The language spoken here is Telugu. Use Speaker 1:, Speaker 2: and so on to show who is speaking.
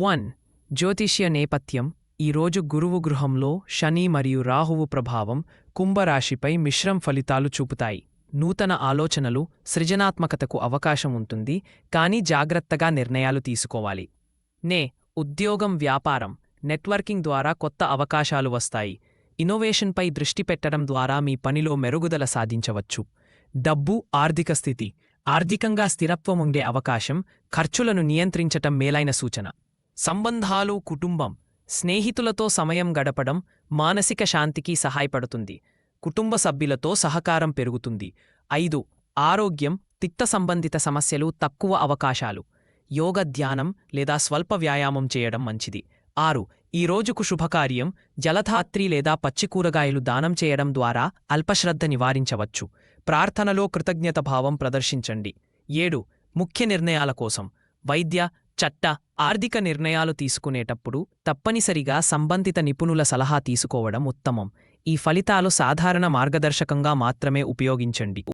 Speaker 1: వన్ జ్యోతిష్య నేపథ్యం ఈరోజు గురువు గృహంలో శని మరియు రాహువు ప్రభావం కుంభరాశిపై మిశ్రం ఫలితాలు చూపుతాయి. నూతన ఆలోచనలు సృజనాత్మకతకు అవకాశం ఉంటుంది కానీ జాగ్రత్తగా నిర్ణయాలు తీసుకోవాలి. నే ఉద్యోగం వ్యాపారం నెట్వర్కింగ్ ద్వారా కొత్త అవకాశాలు వస్తాయి. ఇన్నోవేషన్పై దృష్టి పెట్టడం ద్వారా మీ పనిలో మెరుగుదల సాధించవచ్చు. డబ్బు ఆర్థిక స్థితి ఆర్థికంగా స్థిరత్వం ఉండే అవకాశం ఖర్చులను నియంత్రించటం మేలైన సూచన. సంబంధాలు కుటుంబం స్నేహితులతో సమయం గడపడం మానసిక శాంతికి సహాయపడుతుంది. కుటుంబ సభ్యులతో సహకారం పెరుగుతుంది. ఐదు ఆరోగ్యం తిక్త సంబంధిత సమస్యలు తక్కువ అవకాశాలు. యోగ ధ్యానం లేదా స్వల్ప వ్యాయామం చేయడం మంచిది. ఆరు ఈ రోజుకు శుభకార్యం జలధాత్రి లేదా పచ్చి కూరగాయలు దానం చేయడం ద్వారా అల్పశ్రద్ధ నివారించవచ్చు. ప్రార్థనలో కృతజ్ఞత భావం ప్రదర్శించండి. ఏడు ముఖ్య నిర్ణయాల కోసం. వైద్య చట్ట ఆర్థిక నిర్ణయాలు తీసుకునేటప్పుడు తప్పనిసరిగా సంబంధిత నిపుణుల సలహా తీసుకోవడం ఉత్తమం. ఈ ఫలితాలు సాధారణ మార్గదర్శకంగా మాత్రమే ఉపయోగించండి.